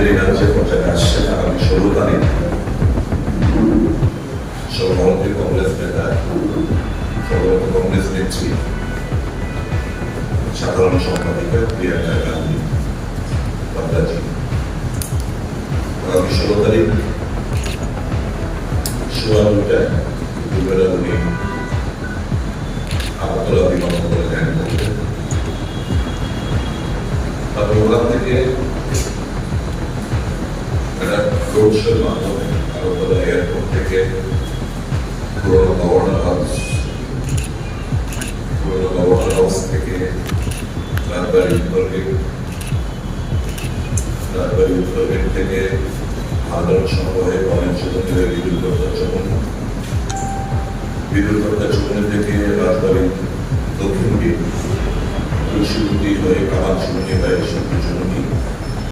এই রাজ্যে পর্যায়ে আসছে আগামী ষোলো তারিখ সর্বভারতীয় কংগ্রেস নেতা সর্বভারতীয় কংগ্রেস নেত্রী সাধারণ সম্পাদিকা প্রিয়াঙ্কা গান্ধী বাদ্রাজি আগামী ষোলো তারিখ সোয়া দুটায় দুপুরবেলা উনি আগরতলা বিমানবন্দরে ল্যান্ড করবেন তারপর ওখান থেকে একটা রোড শোর মাধ্যমে আগরতলা এয়ারপোর্ট থেকে পুরোনো গভর্নর হাউস, পুরোনো গভর্নর হাউস থেকে রাজবাড়ি উত্তর গেট রাজবাড়ি উত্তর গেট থেকে আন্দোলন সমবাহে বাণিজ্য হয়ে বিদ্যুৎ চমন বিদ্যুৎ চমন থেকে রাজবাড়ি দক্ষিণ গেট তুলসীগুটি হয়ে কামাল চুমনি হয়ে শিল্পী চুমনি